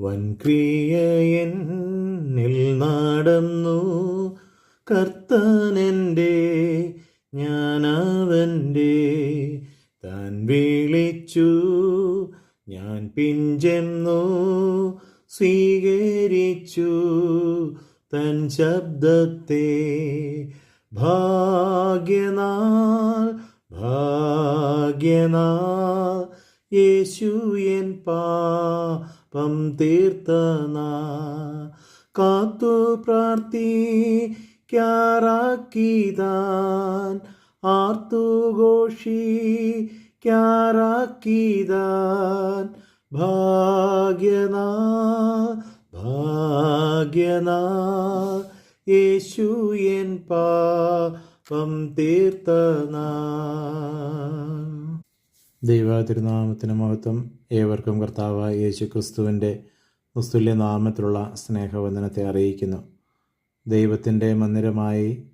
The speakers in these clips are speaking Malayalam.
വൻക്രിയ എന്നിൽ നടന്നു. കർത്താനെന്റെ ഞാനവന്റെ താൻ വിളിച്ചു. ഞാൻ പിഞ്ചെന്നു സ്വീകരിച്ചു. തൻ ശബ്ദത്തെ ഭാഗ്യനാൾ ഭാഗ്യനാൾ യേശു എൻ പാപം തീർത്തനാ കാത്തു പ്രാർത്ഥിക്കാറാക്കിതാൻ ആർത്തുഘോഷിക്കാറാക്കിതാൻ ഭാഗ്യനാ ഭാഗ്യനാ യേശു എൻ പാപം തീർത്തനാ ദൈവ തിരുനാമത്തിന് മഹത്വം. ഏവർക്കും കർത്താവ് യേശു ക്രിസ്തുവിന്റെ മുസ്തുല്യ നാമത്തിലുള്ള സ്നേഹവന്ദനത്തെ അറിയിക്കുന്നു. ദൈവത്തിന്റെ മന്ദിരമായി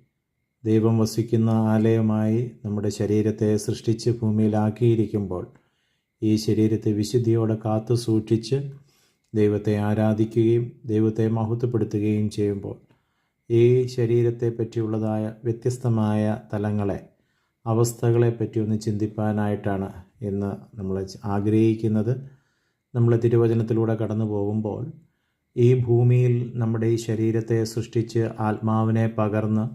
ദൈവം വസിക്കുന്ന ആലയമായി നമ്മുടെ ശരീരത്തെ സൃഷ്ടിച്ച് ഭൂമിയിലാക്കിയിരിക്കുമ്പോൾ ഈ ശരീരത്തെ വിശുദ്ധിയോടെ കാത്തു സൂക്ഷിച്ച് ദൈവത്തെ ആരാധിക്കുകയും ദൈവത്തെ മഹത്വപ്പെടുത്തുകയും ചെയ്യുമ്പോൾ ഈ ശരീരത്തെ പറ്റിയുള്ളതായ വ്യത്യസ്തമായ തലങ്ങളെ അവസ്ഥകളെ പറ്റി ഒന്ന് ചിന്തിപ്പാനായിട്ടാണ് ഇന്ന് നമ്മൾ ആഗ്രഹിക്കുന്നത്. നമ്മൾ തിരുവചനത്തിലൂടെ കടന്നു പോകുമ്പോൾ ഈ ഭൂമിയിൽ നമ്മുടെ ഈ ശരീരത്തെ സൃഷ്ടിച്ച് ആത്മാവിനെ പകർന്ന്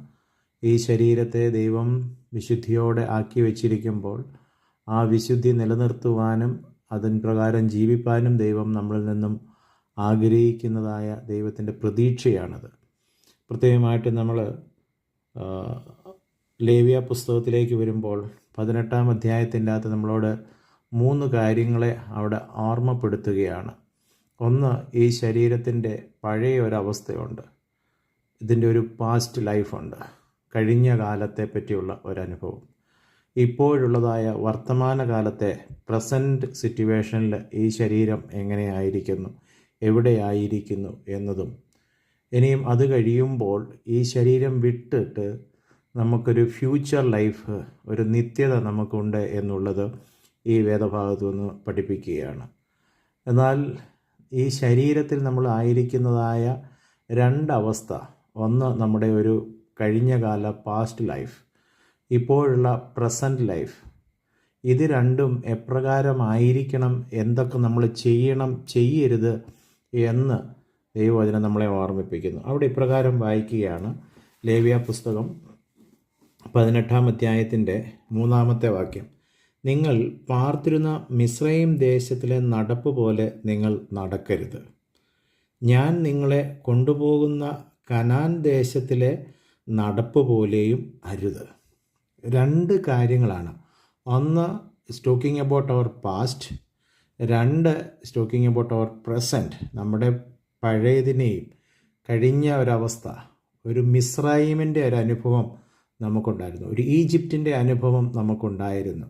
ഈ ശരീരത്തെ ദൈവം വിശുദ്ധിയോടെ ആക്കി വച്ചിരിക്കുമ്പോൾ ആ വിശുദ്ധി നിലനിർത്തുവാനും അതിന് പ്രകാരം ജീവിപ്പാനും ദൈവം നമ്മളിൽ നിന്നും ആഗ്രഹിക്കുന്നതായ ദൈവത്തിന്റെ പ്രതീക്ഷയാണത്. പ്രത്യേകമായിട്ട് നമ്മൾ ലേവ്യ പുസ്തകത്തിലേക്ക് വരുമ്പോൾ പതിനെട്ടാം അധ്യായത്തിന്റെ അകത്ത് നമ്മളോട് മൂന്ന് കാര്യങ്ങളെ അവിടെ ഓർമ്മപ്പെടുത്തുകയാണ്. ഒന്ന് ഈ ശരീരത്തിന്റെ പഴയ ഒരവസ്ഥയുണ്ട്. ഇതിന്റെ ഒരു പാസ്റ്റ് ലൈഫുണ്ട് കഴിഞ്ഞ കാലത്തെ പറ്റിയുള്ള ഒരനുഭവം. ഇപ്പോഴുള്ളതായ വർത്തമാനകാലത്തെ പ്രസന്റ് സിറ്റുവേഷനിൽ ഈ ശരീരം എങ്ങനെയായിരിക്കുന്നു? എവിടെയായിരിക്കുന്നു എന്നതും. ഇനിയും അത് കഴിയുമ്പോൾ ഈ ശരീരം വിട്ടിട്ട് നമുക്കൊരു ഫ്യൂച്ചർ ലൈഫ് ഒരു നിത്യത നമുക്കുണ്ട് എന്നുള്ളത് ഈ വേദഭാഗത്തു നിന്ന് പഠിപ്പിക്കുകയാണ്. എന്നാൽ ഈ ശരീരത്തിൽ നമ്മൾ ആയിരിക്കുന്നതായ രണ്ടവസ്ഥ. ഒന്ന് നമ്മുടെ ഒരു കഴിഞ്ഞകാല പാസ്റ്റ് ലൈഫ് ഇപ്പോഴുള്ള പ്രസന്റ് ലൈഫ് ഇത് രണ്ടും എപ്രകാരമായിരിക്കണം എന്തൊക്കെ നമ്മൾ ചെയ്യണം ചെയ്യരുത് എന്ന് ദൈവവചനം നമ്മളെ ഓർമ്മിപ്പിക്കുന്നു. അവിടെ ഇപ്രകാരം വായിക്കുകയാണ്. ലേവ്യ പുസ്തകം പതിനെട്ടാം അധ്യായത്തിന്റെ മൂന്നാമത്തെ വാക്യം. നിങ്ങൾ പാർത്തിരുന്ന മിശ്രയും ദേശത്തിലെ നടപ്പ് പോലെ നിങ്ങൾ നടക്കരുത്. ഞാൻ നിങ്ങളെ കൊണ്ടുപോകുന്ന കനാൻ ദേശത്തിലെ നടപ്പ് പോലെയും അരുത്. രണ്ട് കാര്യങ്ങളാണ്. ഒന്ന് സ്റ്റോക്കിംഗ് അബൌട്ട് അവർ പാസ്റ്റ് രണ്ട് സ്റ്റോക്കിംഗ് അബൌട്ട് അവർ പ്രസന്റ് നമ്മുടെ പഴയതിനെയും കഴിഞ്ഞ ഒരവസ്ഥ ഒരു മിസ്രൈമിന്റെ ഒരു അനുഭവം നമുക്കുണ്ടായിരുന്നു. ഒരു ഈജിപ്തിന്റെ അനുഭവം നമുക്കുണ്ടായിരുന്നു.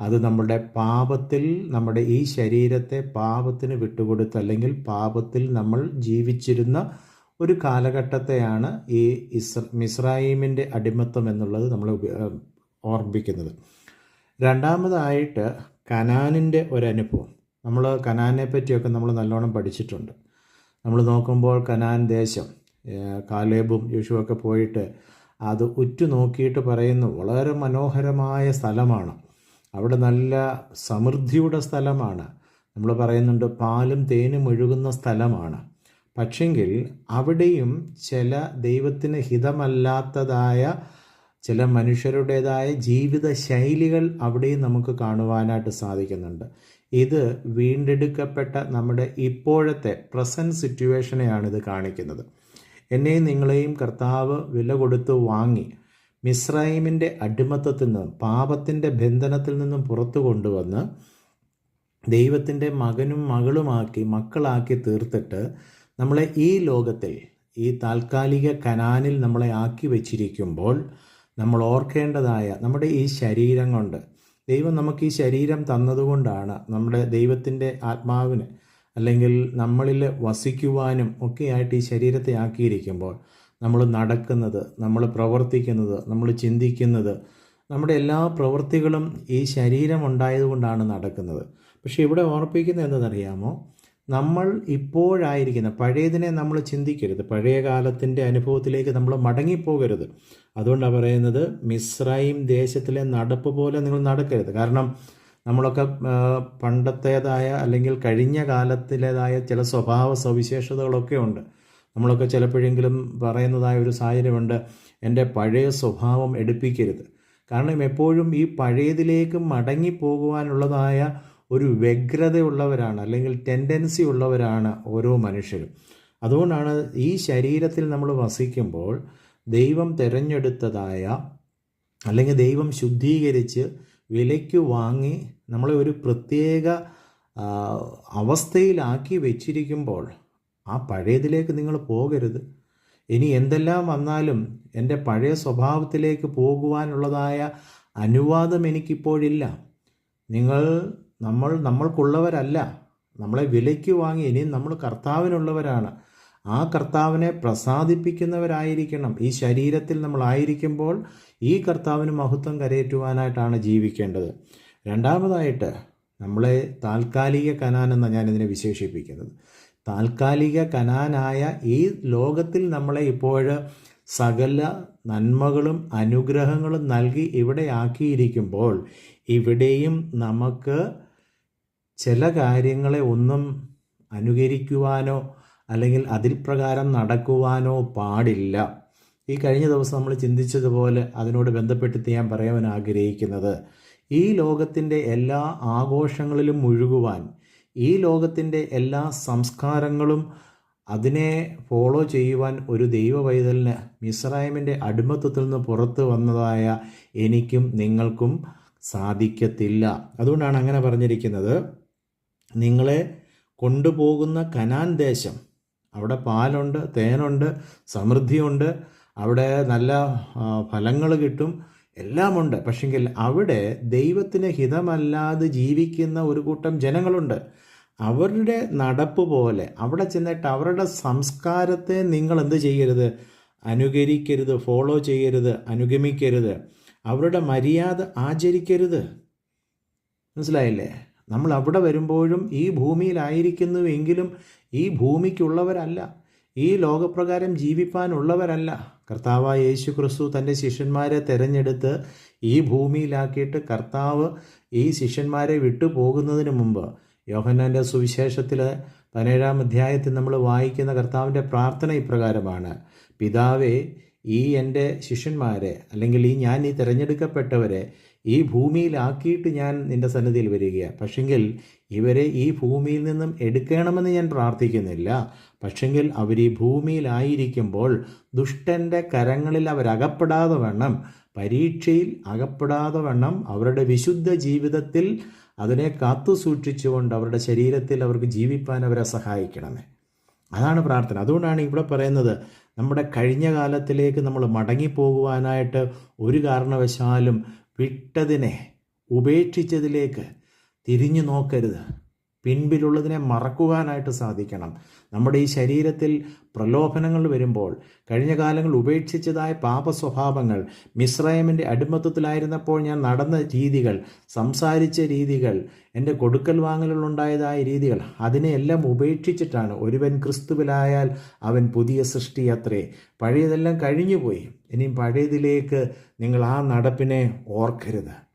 അത് നമ്മുടെ പാപത്തിൽ നമ്മുടെ ഈ ശരീരത്തെ പാപത്തിന് വിട്ടുകൊടുത്ത് അല്ലെങ്കിൽ പാപത്തിൽ നമ്മൾ ജീവിച്ചിരുന്ന ഒരു കാലഘട്ടത്തെയാണ് ഈ ഇസ് മിസ്രൈമിന്റെ അടിമത്തം എന്നുള്ളത് നമ്മൾ ഓർമ്മിക്കുന്നത് രണ്ടാമതായിട്ട് കനാനിന്റെ ഒരനുഭവം. നമ്മൾ കനാനെ പറ്റിയൊക്കെ നമ്മൾ നല്ലോണം പഠിച്ചിട്ടുണ്ട്. നമ്മൾ നോക്കുമ്പോൾ കനാൻ ദേശം കാലേബും യുഷുവൊക്കെ പോയിട്ട് അത് ഉറ്റുനോക്കിയിട്ട് പറയുന്ന വളരെ മനോഹരമായ സ്ഥലമാണ്. അവിടെ നല്ല സമൃദ്ധിയുടെ സ്ഥലമാണ്. നമ്മൾ പറയുന്നുണ്ട് പാലും തേനും ഒഴുകുന്ന സ്ഥലമാണ്. പക്ഷെങ്കിൽ അവിടെയും ചില ദൈവത്തിന് ഹിതമല്ലാത്തതായ ചില മനുഷ്യരുടേതായ ജീവിത ശൈലികൾ അവിടെയും നമുക്ക് കാണുവാനായിട്ട് സാധിക്കുന്നുണ്ട്. ഇത് വീണ്ടെടുക്കപ്പെട്ട നമ്മുടെ ഇപ്പോഴത്തെ പ്രസന്റ് സിറ്റുവേഷനെയാണ് ഇത് കാണിക്കുന്നത്. എന്നെയും നിങ്ങളെയും കർത്താവ് വില കൊടുത്ത് വാങ്ങി മിസ്രൈമിന്റെ അടിമത്തത്തിൽ നിന്നും പാപത്തിന്റെ ബന്ധനത്തിൽ നിന്നും പുറത്തു കൊണ്ടുവന്ന് ദൈവത്തിന്റെ മകനും മകളുമാക്കി മക്കളാക്കി തീർത്തിട്ട് നമ്മളെ ഈ ലോകത്തിൽ ഈ താൽക്കാലിക കനാനിൽ നമ്മളെ ആക്കി വച്ചിരിക്കുമ്പോൾ നമ്മൾ ഓർക്കേണ്ടതായ നമ്മുടെ ഈ ശരീരം കൊണ്ട് ദൈവം നമുക്ക് ഈ ശരീരം തന്നതുകൊണ്ടാണ് നമ്മുടെ ദൈവത്തിന്റെ ആത്മാവിന് അല്ലെങ്കിൽ നമ്മളിൽ വസിക്കുവാനും ഒക്കെയായിട്ട് ഈ ശരീരത്തെ ആക്കിയിരിക്കുമ്പോൾ നമ്മൾ നടക്കുന്നത് നമ്മൾ പ്രവർത്തിക്കുന്നത് നമ്മൾ ചിന്തിക്കുന്നത് നമ്മുടെ എല്ലാ പ്രവൃത്തികളും ഈ ശരീരം ഉണ്ടായതുകൊണ്ടാണ് നടക്കുന്നത്. പക്ഷേ ഇവിടെ ഓർപ്പിക്കുന്നത് എന്തെന്നറിയാമോ? നമ്മൾ ഇപ്പോഴായിരിക്കുന്ന പഴയതിനെ നമ്മൾ ചിന്തിക്കരുത്. പഴയ കാലത്തിന്റെ അനുഭവത്തിലേക്ക് നമ്മൾ മടങ്ങിപ്പോകരുത്. അതുകൊണ്ടാണ് പറയുന്നത് മിസ്രൈം ദേശത്തിലെ നടപ്പ് പോലെ നിങ്ങൾ നടക്കരുത്. കാരണം നമ്മളൊക്കെ പണ്ടത്തേതായ അല്ലെങ്കിൽ കഴിഞ്ഞ കാലത്തിലേതായ ചില സ്വഭാവ സവിശേഷതകളൊക്കെ ഉണ്ട്. നമ്മളൊക്കെ ചിലപ്പോഴെങ്കിലും പറയുന്നതായ ഒരു സാഹചര്യമുണ്ട് എന്റെ പഴയ സ്വഭാവം എടുപ്പിക്കരുത്. കാരണം എപ്പോഴും ഈ പഴയതിലേക്ക് മടങ്ങിപ്പോകുവാനുള്ളതായ ഒരു വ്യഗ്രതയുള്ളവരാണ് അല്ലെങ്കിൽ ടെൻഡൻസി ഉള്ളവരാണ് ഓരോ മനുഷ്യരും. അതുകൊണ്ടാണ് ഈ ശരീരത്തിൽ നമ്മൾ വസിക്കുമ്പോൾ ദൈവം തിരഞ്ഞെടുത്തതായ അല്ലെങ്കിൽ ദൈവം ശുദ്ധീകരിച്ച് വിലയ്ക്ക് വാങ്ങി നമ്മളെ ഒരു പ്രത്യേക അവസ്ഥയിലാക്കി വെച്ചിരിക്കുമ്പോൾ ആ പഴയതിലേക്ക് നിങ്ങൾ പോകരുത്. ഇനി എന്തെല്ലാം വന്നാലും എന്റെ പഴയ സ്വഭാവത്തിലേക്ക് പോകുവാനുള്ളതായ അനുവാദം എനിക്കിപ്പോഴില്ല. നിങ്ങൾ നമ്മൾ നമ്മൾക്കുള്ളവരല്ല. നമ്മളെ വിലയ്ക്ക് വാങ്ങി ഇനിയും നമ്മൾ കർത്താവിനുള്ളവരാണ്. ആ കർത്താവിനെ പ്രസാദിപ്പിക്കുന്നവരായിരിക്കണം. ഈ ശരീരത്തിൽ നമ്മളായിരിക്കുമ്പോൾ ഈ കർത്താവിന് മഹത്വം കരയേറ്റുവാനായിട്ടാണ് ജീവിക്കേണ്ടത്. രണ്ടാമതായിട്ട് നമ്മളെ താൽക്കാലിക കനാൻ എന്നാണ് ഞാനിതിനെ വിശേഷിപ്പിക്കുന്നത്. താൽക്കാലിക കനാനായ ഈ ലോകത്തിൽ നമ്മളെ ഇപ്പോൾ സകല നന്മകളും അനുഗ്രഹങ്ങളും നൽകി ഇവിടെ ആക്കിയിരിക്കുമ്പോൾ ഇവിടെയും നമുക്ക് ചില കാര്യങ്ങളെ ഒന്നും അനുകരിക്കുവാനോ അല്ലെങ്കിൽ അതിൽ പ്രകാരം നടക്കുവാനോ പാടില്ല. ഈ കഴിഞ്ഞ ദിവസം നമ്മൾ ചിന്തിച്ചതുപോലെ അതിനോട് ബന്ധപ്പെട്ട് ഞാൻ പറയാൻ ആഗ്രഹിക്കുന്നത്. ഈ ലോകത്തിന്റെ എല്ലാ ആഘോഷങ്ങളിലും മുഴുകുവാൻ ഈ ലോകത്തിന്റെ എല്ലാ സംസ്കാരങ്ങളും അതിനെ ഫോളോ ചെയ്യുവാൻ ഒരു ദൈവ പൈതലിന് മിസ്രൈമിന്റെ അടിമത്വത്തിൽ നിന്ന് പുറത്തു വന്നതായ എനിക്കും നിങ്ങൾക്കും സാധിക്കത്തില്ല. അതുകൊണ്ടാണ് അങ്ങനെ പറഞ്ഞിരിക്കുന്നത്. നിങ്ങളെ കൊണ്ടുപോകുന്ന കനാൻ ദേശം അവിടെ പാലുണ്ട് തേനുണ്ട് സമൃദ്ധിയുണ്ട്. അവിടെ നല്ല ഫലങ്ങൾ കിട്ടും. എല്ലാമുണ്ട്. പക്ഷെങ്കിൽ അവിടെ ദൈവത്തിന് ഹിതമല്ലാതെ ജീവിക്കുന്ന ഒരു കൂട്ടം ജനങ്ങളുണ്ട്. അവരുടെ നടപ്പ് പോലെ അവിടെ ചെന്നിട്ട് അവരുടെ സംസ്കാരത്തെ നിങ്ങൾ എന്ത് ചെയ്യരുത്? അനുകരിക്കരുത് ഫോളോ ചെയ്യരുത് അനുഗമിക്കരുത്. അവരുടെ മര്യാദ ആചരിക്കരുത്. മനസ്സിലായില്ലേ? നമ്മൾ അവിടെ വരുമ്പോഴും ഈ ഭൂമിയിലായിരിക്കുന്നുവെങ്കിലും ഈ ഭൂമിക്കുള്ളവരല്ല. ഈ ലോകപ്രകാരം ജീവിപ്പാനുള്ളവരല്ല. കർത്താവായ യേശു ക്രിസ്തു തന്റെ ശിഷ്യന്മാരെ തിരഞ്ഞെടുത്ത് ഈ ഭൂമിയിലാക്കിയിട്ട് കർത്താവ് ഈ ശിഷ്യന്മാരെ വിട്ടു പോകുന്നതിന് മുമ്പ് യോഹന്നാന്റെ സുവിശേഷത്തിൽ പതിനേഴാം അധ്യായത്തിൽ നമ്മൾ വായിക്കുന്ന കർത്താവിന്റെ പ്രാർത്ഥന ഇപ്രകാരമാണ്. പിതാവേ ഈ എന്റെ ശിഷ്യന്മാരെ അല്ലെങ്കിൽ ഈ ഞാൻ ഈ തിരഞ്ഞെടുക്കപ്പെട്ടവരെ ഈ ഭൂമിയിലാക്കിയിട്ട് ഞാൻ നിന്റെ സന്നിധിയിൽ വരികയാണ് പക്ഷെങ്കിൽ ഇവരെ ഈ ഭൂമിയിൽ നിന്നും എടുക്കണമെന്ന് ഞാൻ പ്രാർത്ഥിക്കുന്നില്ല. പക്ഷെങ്കിൽ അവർ ഈ ഭൂമിയിലായിരിക്കുമ്പോൾ ദുഷ്ടന്റെ കരങ്ങളിൽ അവരകപ്പെടാതെ വണ്ണം പരീക്ഷയിൽ അകപ്പെടാതെ വണ്ണം അവരുടെ വിശുദ്ധ ജീവിതത്തിൽ അതിനെ കാത്തു സൂക്ഷിച്ചുകൊണ്ട് അവരുടെ ശരീരത്തിൽ അവർക്ക് ജീവിപ്പാൻ അവരെ സഹായിക്കണമേ. അതാണ് പ്രാർത്ഥന. അതുകൊണ്ടാണ് ഇവിടെ പറയുന്നത് നമ്മുടെ കഴിഞ്ഞ കാലത്തിലേക്ക് നമ്മൾ മടങ്ങിപ്പോകുവാനായിട്ട് ഒരു കാരണവശാലും വിട്ടതിനെ ഉപേക്ഷിച്ചതിലേക്ക് തിരിഞ്ഞു നോക്കരുത്. പിൻപിലുള്ളതിനെ മറക്കുവാനായിട്ട് സാധിക്കണം. നമ്മുടെ ഈ ശരീരത്തിൽ പ്രലോഭനങ്ങൾ വരുമ്പോൾ കഴിഞ്ഞ കാലങ്ങൾ ഉപേക്ഷിച്ചതായ പാപ സ്വഭാവങ്ങൾ മിശ്രയമിന്റെ അടിമത്വത്തിലായിരുന്നപ്പോൾ ഞാൻ നടന്ന രീതികൾ സംസാരിച്ച രീതികൾ എന്റെ കൊടുക്കൽ വാങ്ങലുണ്ടായതായ രീതികൾ അതിനെയെല്ലാം ഉപേക്ഷിച്ചിട്ടാണ് ഒരുവൻ ക്രിസ്തുവിലായാൽ അവൻ പുതിയ സൃഷ്ടി അത്രേ. പഴയതെല്ലാം കഴിഞ്ഞുപോയി. ഇനിയും പഴയതിലേക്ക് നിങ്ങൾ ആ നടപ്പിനെ ഓർക്കരുത്.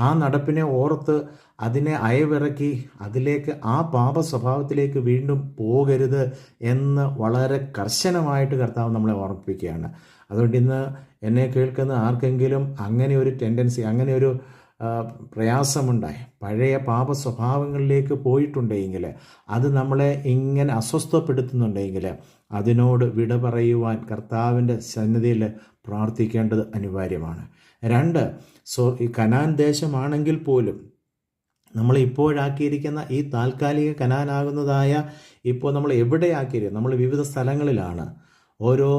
ആ നടപ്പിനെ ഓർത്ത് അതിനെ അയവിറക്കി അതിലേക്ക് ആ പാപ സ്വഭാവത്തിലേക്ക് വീണ്ടും പോകരുത് എന്ന് വളരെ കർശനമായിട്ട് കർത്താവ് നമ്മളെ ഓർമ്മിപ്പിക്കുകയാണ്. അതുകൊണ്ട് ഇന്ന് എന്നെ കേൾക്കുന്ന ആർക്കെങ്കിലും അങ്ങനെ ഒരു ടെൻഡൻസി അങ്ങനെ ഒരു പ്രയാസമുണ്ടായി പഴയ പാപ സ്വഭാവങ്ങളിലേക്ക് പോയിട്ടുണ്ടെങ്കിൽ അത് നമ്മളെ ഇങ്ങനെ അസ്വസ്ഥപ്പെടുത്തുന്നുണ്ടെങ്കിൽ അതിനോട് വിട പറയുവാൻ കർത്താവിന്റെ സന്നിധിയിൽ പ്രാർത്ഥിക്കേണ്ടത് അനിവാര്യമാണ്. രണ്ട് സോ ഈ കനാൻ ദേശമാണെങ്കിൽ പോലും നമ്മൾ ഇപ്പോഴാക്കിയിരിക്കുന്ന ഈ താൽക്കാലിക കനാനാകുന്നതായ ഇപ്പോൾ നമ്മൾ എവിടെയാക്കിയിരിക്കും നമ്മൾ വിവിധ സ്ഥലങ്ങളിലാണ്. ഓരോ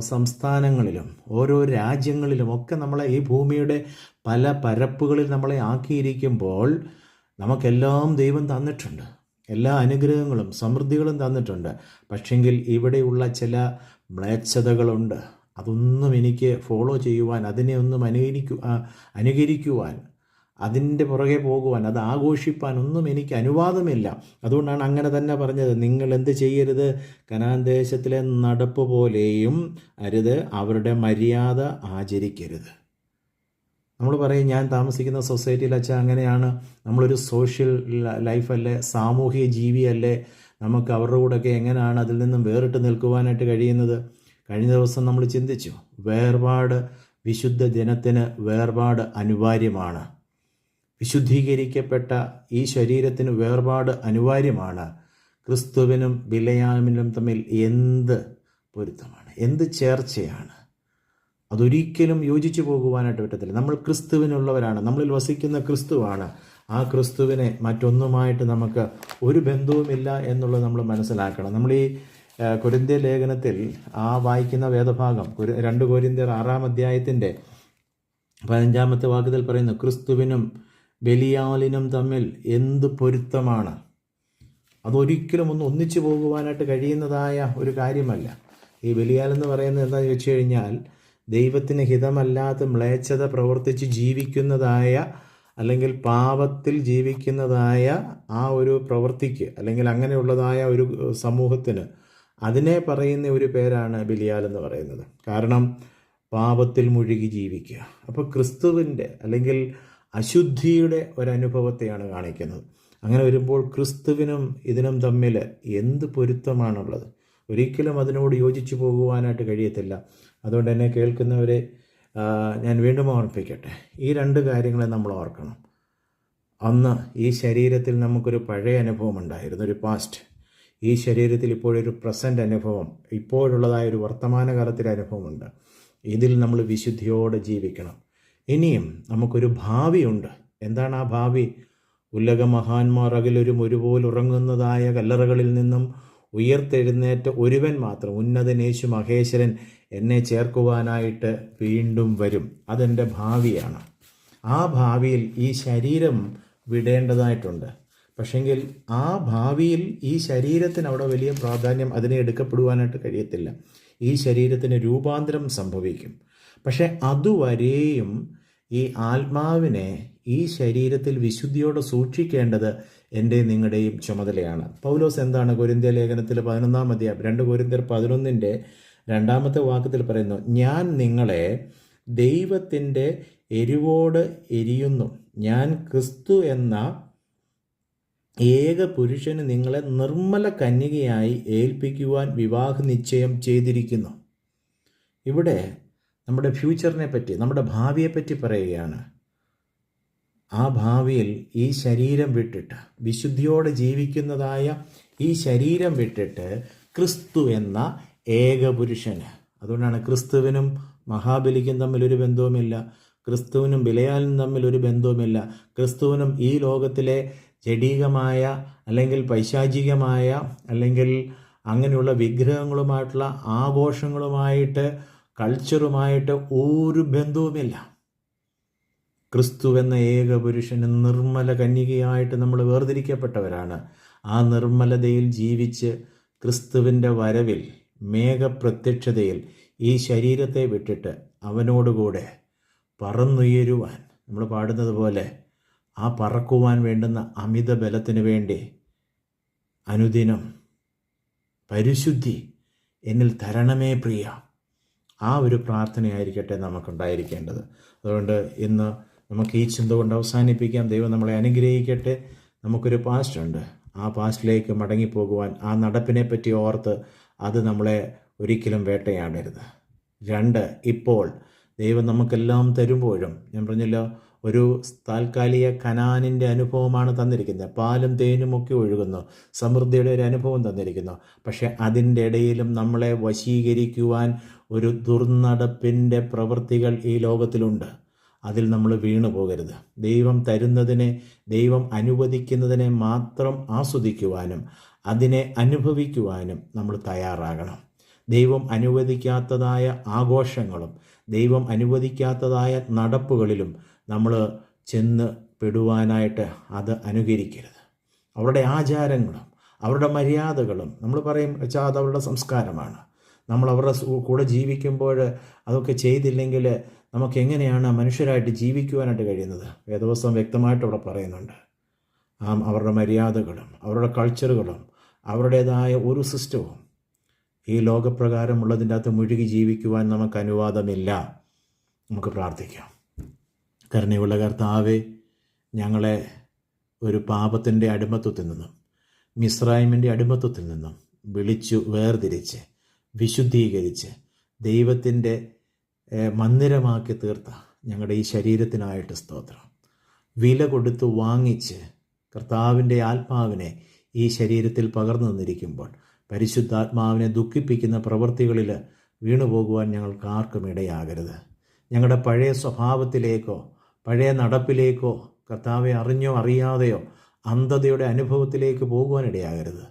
സംസ്ഥാനങ്ങളിലും ഓരോ രാജ്യങ്ങളിലും ഒക്കെ നമ്മളെ ഈ ഭൂമിയുടെ പല പരപ്പുകളിൽ നമ്മളെ ആക്കിയിരിക്കുമ്പോൾ നമുക്കെല്ലാം ദൈവം തന്നിട്ടുണ്ട്. എല്ലാ അനുഗ്രഹങ്ങളും സമൃദ്ധികളും തന്നിട്ടുണ്ട്. പക്ഷെങ്കിൽ ഇവിടെയുള്ള ചില മ്ലേച്ഛതകളുണ്ട്. അതൊന്നും എനിക്ക് ഫോളോ ചെയ്യുവാൻ അതിനെ ഒന്നും അനുകരിക്കു അനുകരിക്കുവാൻ അതിന്റെ പുറകെ പോകുവാൻ അത് ആഘോഷിപ്പാൻ ഒന്നും എനിക്ക് അനുവാദമില്ല. അതുകൊണ്ടാണ് അങ്ങനെ തന്നെ പറഞ്ഞത് നിങ്ങൾ എന്ത് ചെയ്യരുത്? കനാൻ ദേശത്തിലെ നടപ്പ് പോലെയും അരുത് അവരുടെ മര്യാദ ആചരിക്കരുത്. നമ്മൾ പറയും ഞാൻ താമസിക്കുന്ന സൊസൈറ്റിയിൽ അച്ഛാ അങ്ങനെയാണ്. നമ്മളൊരു സോഷ്യൽ ലൈഫല്ലേ? സാമൂഹിക ജീവിയല്ലേ? നമുക്ക് അവരുടെ കൂടെയൊക്കെ എങ്ങനെയാണ് അതിൽ നിന്നും വേറിട്ട് നിൽക്കുവാനായിട്ട് കഴിയുന്നത്? കഴിഞ്ഞ ദിവസം നമ്മൾ ചിന്തിച്ചു വേർപാട് വിശുദ്ധ ജനത്തിന് വേർപാട് അനിവാര്യമാണ്. വിശുദ്ധീകരിക്കപ്പെട്ട ഈ ശരീരത്തിന് വേർപാട് അനിവാര്യമാണ്. ക്രിസ്തുവിനും ബിലയാമിനും തമ്മിൽ എന്ത് പൊരുത്തമാണ്? എന്ത് ചേർച്ചയാണ്? അതൊരിക്കലും യോജിച്ചു പോകുവാനായിട്ട് പറ്റത്തില്ല. നമ്മൾ ക്രിസ്തുവിനുള്ളവരാണ്. നമ്മളിൽ വസിക്കുന്ന ക്രിസ്തുവാണ്. ആ ക്രിസ്തുവിനെ മറ്റൊന്നുമായിട്ട് നമുക്ക് ഒരു ബന്ധവുമില്ല എന്നുള്ളത് നമ്മൾ മനസ്സിലാക്കണം. നമ്മൾ ഈ കൊരിന്ത്യ ലേഖനത്തിൽ ആ വായിക്കുന്ന വേദഭാഗം രണ്ട് കോരിന്തിയർ ആറാം അധ്യായത്തിന്റെ പതിനഞ്ചാമത്തെ വാക്യത്തിൽ പറയുന്നു ക്രിസ്തുവിനും ബലിയാലിനും തമ്മിൽ എന്ത് പൊരുത്തമാണ്? അതൊരിക്കലും ഒന്ന് ഒന്നിച്ചു പോകുവാനായിട്ട് കഴിയുന്നതായ ഒരു കാര്യമല്ല. ഈ ബലിയാൽ എന്ന് പറയുന്നത് എന്താണെന്ന് വെച്ച് കഴിഞ്ഞാൽ ദൈവത്തിന് ഹിതമല്ലാത്ത മ്ലേച്ഛത പ്രവർത്തിച്ച് ജീവിക്കുന്നതായ അല്ലെങ്കിൽ പാപത്തിൽ ജീവിക്കുന്നതായ ആ ഒരു പ്രവൃത്തിക്ക് അല്ലെങ്കിൽ അങ്ങനെയുള്ളതായ ഒരു സമൂഹത്തിന് അതിനെ പറയുന്ന ഒരു പേരാണ് ബലിയാൽ എന്ന് പറയുന്നത്. കാരണം പാപത്തിൽ മുഴുകി ജീവിക്കുക. അപ്പോൾ ക്രിസ്തുവിന്റെ അല്ലെങ്കിൽ അശുദ്ധിയുടെ ഒരനുഭവത്തെയാണ് കാണിക്കുന്നത്. അങ്ങനെ വരുമ്പോൾ ക്രിസ്തുവിനും ഇതിനും തമ്മിൽ എന്ത് പൊരുത്തമാണുള്ളത്? ഒരിക്കലും അതിനോട് യോജിച്ചു പോകുവാനായിട്ട് കഴിയത്തില്ല. അതുകൊണ്ട് എന്നെ കേൾക്കുന്നവരെ ഞാൻ വീണ്ടും ഓർപ്പിക്കട്ടെ. ഈ രണ്ട് കാര്യങ്ങളെ നമ്മൾ ഓർക്കണം. അന്ന് ഈ ശരീരത്തിൽ നമുക്കൊരു പഴയ അനുഭവം ഉണ്ടായിരുന്നു. ഒരു പാസ്റ്റ് ഈ ശരീരത്തിൽ ഇപ്പോഴൊരു പ്രസന്റ് അനുഭവം ഇപ്പോഴുള്ളതായ ഒരു വർത്തമാനകാലത്തിലെ അനുഭവമുണ്ട്. ഇതിൽ നമ്മൾ വിശുദ്ധിയോടെ ജീവിക്കണം. ഇനിയും നമുക്കൊരു ഭാവിയുണ്ട്. എന്താണ് ആ ഭാവി? ഉല്ലക മഹാന്മാർ അകലൊരു ഒരുപോലെ ഉറങ്ങുന്നതായ കല്ലറകളിൽ നിന്നും ഉയർത്തെഴുന്നേറ്റ ഒരുവൻ മാത്രം ഉന്നതനേശു മഹേശ്വരൻ എന്നെ ചേർക്കുവാനായിട്ട് വീണ്ടും വരും. അതെന്റെ ഭാവിയാണ്. ആ ഭാവിയിൽ ഈ ശരീരം വിടേണ്ടതായിട്ടുണ്ട്. പക്ഷെങ്കിൽ ആ ഭാവിയിൽ ഈ ശരീരത്തിന് അവിടെ വലിയ പ്രാധാന്യം അതിനെ എടുക്കപ്പെടുവാനായിട്ട് കഴിയത്തില്ല. ഈ ശരീരത്തിന് രൂപാന്തരം സംഭവിക്കും. പക്ഷെ അതുവരെയും ഈ ആത്മാവിനെ ഈ ശരീരത്തിൽ വിശുദ്ധിയോടെ സൂക്ഷിക്കേണ്ടത് എന്റെ നിങ്ങളുടെയും ചുമതലയാണ്. പൗലോസ് എന്താണ് കൊരിന്ത്യ ലേഖനത്തിൽ പതിനൊന്നാം അധ്യായം രണ്ട് കൊരിന്ത്യർ പതിനൊന്നിന്റെ രണ്ടാമത്തെ വാക്യത്തിൽ പറയുന്നു ഞാൻ നിങ്ങളെ ദൈവത്തിന്റെ എരിവോട് എരിയുന്നു. ഞാൻ ക്രിസ്തു എന്ന ഏക പുരുഷന് നിങ്ങളെ നിർമ്മല കന്യകയായി ഏൽപ്പിക്കുവാൻ വിവാഹ നിശ്ചയം ചെയ്തിരിക്കുന്നു. ഇവിടെ നമ്മുടെ ഫ്യൂച്ചറിനെ പറ്റി നമ്മുടെ ഭാവിയെപ്പറ്റി പറയുകയാണ്. ആ ഭാവിയിൽ ഈ ശരീരം വിട്ടിട്ട് വിശുദ്ധിയോടെ ജീവിക്കുന്നതായ ഈ ശരീരം വിട്ടിട്ട് ക്രിസ്തു എന്ന ഏക പുരുഷന് അതുകൊണ്ടാണ് ക്രിസ്തുവിനും മഹാബലിക്കും തമ്മിൽ ഒരു ബന്ധവുമില്ല ക്രിസ്തുവിനും ബിലയാലിനും തമ്മിൽ ഒരു ബന്ധവുമില്ല ക്രിസ്തുവിനും ഈ ലോകത്തിലെ ജഡീകമായ അല്ലെങ്കിൽ പൈശാചികമായ അല്ലെങ്കിൽ അങ്ങനെയുള്ള വിഗ്രഹങ്ങളുമായിട്ടുള്ള ആഘോഷങ്ങളുമായിട്ട് കൾച്ചറുമായിട്ട് ഒരു ബന്ധവുമില്ല. ക്രിസ്തു എന്ന ഏക പുരുഷന് നിർമ്മല കന്യകയായിട്ട് നമ്മൾ വേർതിരിക്കപ്പെട്ടവരാണ്. ആ നിർമ്മലതയിൽ ജീവിച്ച് ക്രിസ്തുവിന്റെ വരവിൽ മേഘപ്രത്യക്ഷതയിൽ ഈ ശരീരത്തെ വിട്ടിട്ട് അവനോടുകൂടെ പറന്നുയരുവാൻ നമ്മൾ പാടുന്നത് പോലെ ആ പറക്കുവാൻ വേണ്ടുന്ന അമിത ബലത്തിന് വേണ്ടി അനുദിനം പരിശുദ്ധി എന്നിൽ തരണമേ പ്രിയ. ആ ഒരു പ്രാർത്ഥനയായിരിക്കട്ടെ നമുക്കുണ്ടായിരിക്കേണ്ടത്. അതുകൊണ്ട് ഇന്ന് നമുക്ക് ഈ ചിന്ത കൊണ്ട് അവസാനിപ്പിക്കാം. ദൈവം നമ്മളെ അനുഗ്രഹിക്കട്ടെ. നമുക്കൊരു പാസ്റ്റ് ഉണ്ട് ആ പാസ്റ്റിലേക്ക് മടങ്ങിപ്പോകുവാൻ ആ നടപ്പിനെ പറ്റി ഓർത്ത് അത് നമ്മളെ ഒരിക്കലും വേട്ടയാടരുത്. രണ്ട് ഇപ്പോൾ ദൈവം നമുക്കെല്ലാം തരുമ്പോഴും ഞാൻ പറഞ്ഞല്ലോ ഒരു താൽക്കാലിക കനാനിന്റെ അനുഭവമാണ് തന്നിരിക്കുന്നത്. പാലും തേനും ഒക്കെ ഒഴുകുന്നു. സമൃദ്ധിയുടെ ഒരു അനുഭവം തന്നിരിക്കുന്നു. പക്ഷേ അതിന്റെ ഇടയിലും നമ്മളെ വശീകരിക്കുവാൻ ഒരു ദുർനടപ്പിന്റെ പ്രവൃത്തികൾ ഈ ലോകത്തിലുണ്ട്. അതിൽ നമ്മൾ വീണു പോകരുത്. ദൈവം തരുന്നതിനെ ദൈവം അനുവദിക്കുന്നതിനെ മാത്രം ആസ്വദിക്കുവാനും അതിനെ അനുഭവിക്കുവാനും നമ്മൾ തയ്യാറാകണം. ദൈവം അനുവദിക്കാത്തതായ ആഘോഷങ്ങളും ദൈവം അനുവദിക്കാത്തതായ നടപ്പുകളിലും നമ്മൾ ചെന്ന് പെടുവാനായിട്ട് അത് അനുകരിക്കരുത്. അവരുടെ ആചാരങ്ങളും അവരുടെ മര്യാദകളും നമ്മൾ പറയും വെച്ചാൽ അത് അവരുടെ സംസ്കാരമാണ്. നമ്മൾ അവരുടെ കൂടെ ജീവിക്കുമ്പോൾ അതൊക്കെ ചെയ്തില്ലെങ്കിൽ നമുക്ക് എങ്ങനെയാണ് മനുഷ്യരായിട്ട് ജീവിക്കുവാനായിട്ട് കഴിയുന്നത്? വേദവസ്തം വ്യക്തമായിട്ട് അവിടെ പറയുന്നുണ്ട്. അവരുടെ മര്യാദകളും അവരുടെ കൾച്ചറുകളും അവരുടേതായ ഒരു സിസ്റ്റവും ഈ ലോകപ്രകാരമുള്ളതിന്റെ അകത്ത് മുഴുകി ജീവിക്കുവാൻ നമുക്ക് അനുവാദമില്ല. നമുക്ക് പ്രാർത്ഥിക്കാം. കരുണയുള്ള കർത്താവെ ഞങ്ങളെ ഒരു പാപത്തിന്റെ അടിമത്വത്തിൽ നിന്നും മിസ്രൈമിന്റെ അടിമത്വത്തിൽ നിന്നും വിളിച്ചു വേർതിരിച്ച് വിശുദ്ധീകരിച്ച് ദൈവത്തിന്റെ മന്ദിരമാക്കി തീർത്ത ഞങ്ങളുടെ ഈ ശരീരത്തിനായിട്ട് സ്തോത്രം. വില കൊടുത്ത് വാങ്ങിച്ച് കർത്താവിന്റെ ആത്മാവിനെ ഈ ശരീരത്തിൽ പകർന്നു നിന്നിരിക്കുമ്പോൾ പരിശുദ്ധാത്മാവിനെ ദുഃഖിപ്പിക്കുന്ന പ്രവൃത്തികളിൽ വീണുപോകുവാൻ ഞങ്ങൾക്ക് ആർക്കും ഇടയാകരുത്. ഞങ്ങളുടെ പഴയ സ്വഭാവത്തിലേക്കോ പഴയ നടപ്പിലേക്കോ കർത്താവെ അറിഞ്ഞോ അറിയാതെയോ അന്ധതയുടെ അനുഭവത്തിലേക്ക് പോകുവാനിടയാകരുത്.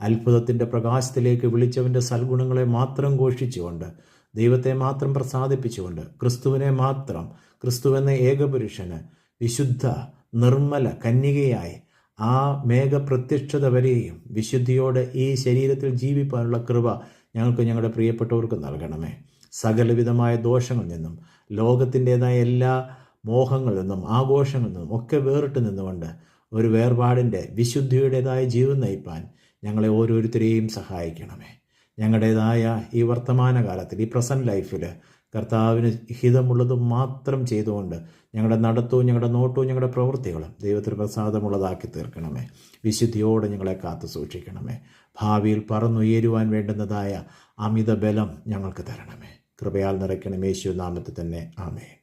അത്ഭുതത്തിന്റെ പ്രകാശത്തിലേക്ക് വിളിച്ചവന്റെ സൽഗുണങ്ങളെ മാത്രം ഘോഷിച്ചുകൊണ്ട് ദൈവത്തെ മാത്രം പ്രസാദിപ്പിച്ചുകൊണ്ട് ക്രിസ്തുവിനെ മാത്രം ക്രിസ്തുവെന്ന ഏകപുരുഷന് വിശുദ്ധ നിർമ്മല കന്യകയായി ആ മേഘപ്രത്യക്ഷത വരെയും വിശുദ്ധിയോടെ ഈ ശരീരത്തിൽ ജീവിപ്പാനുള്ള കൃപ ഞങ്ങൾക്ക് ഞങ്ങളുടെ പ്രിയപ്പെട്ടവർക്ക് നൽകണമേ. സകലവിധമായ ദോഷങ്ങളിൽ നിന്നും ലോകത്തിന്റെതായ എല്ലാ മോഹങ്ങളിൽ നിന്നും ആഘോഷങ്ങളിൽ നിന്നും ഒക്കെ വേറിട്ട് നിന്നുകൊണ്ട് ഒരു വേർപാടിന്റെ വിശുദ്ധിയുടേതായ ജീവൻ നയിപ്പാൻ ഞങ്ങളെ ഓരോരുത്തരെയും സഹായിക്കണമേ. ഞങ്ങളുടേതായ ഈ വർത്തമാനകാലത്തിൽ ഈ പ്രസന്റ് ലൈഫിൽ കർത്താവിന് ഹിതമുള്ളത് മാത്രം ചെയ്തുകൊണ്ട് ഞങ്ങളുടെ നടത്തവും ഞങ്ങളുടെ നോട്ടവും ഞങ്ങളുടെ പ്രവൃത്തികളും ദൈവത്തിന് പ്രസാദമുള്ളതാക്കി തീർക്കണമേ. വിശുദ്ധിയോടെ ഞങ്ങളെ കാത്തു സൂക്ഷിക്കണമേ. ഭാവിയിൽ പറന്നുയരുവാൻ വേണ്ടുന്നതായ അമിത ബലം ഞങ്ങൾക്ക് തരണമേ. കൃപയാൽ നിറയ്ക്കണം യേശു നാമത്തിൽ തന്നെ. ആമേ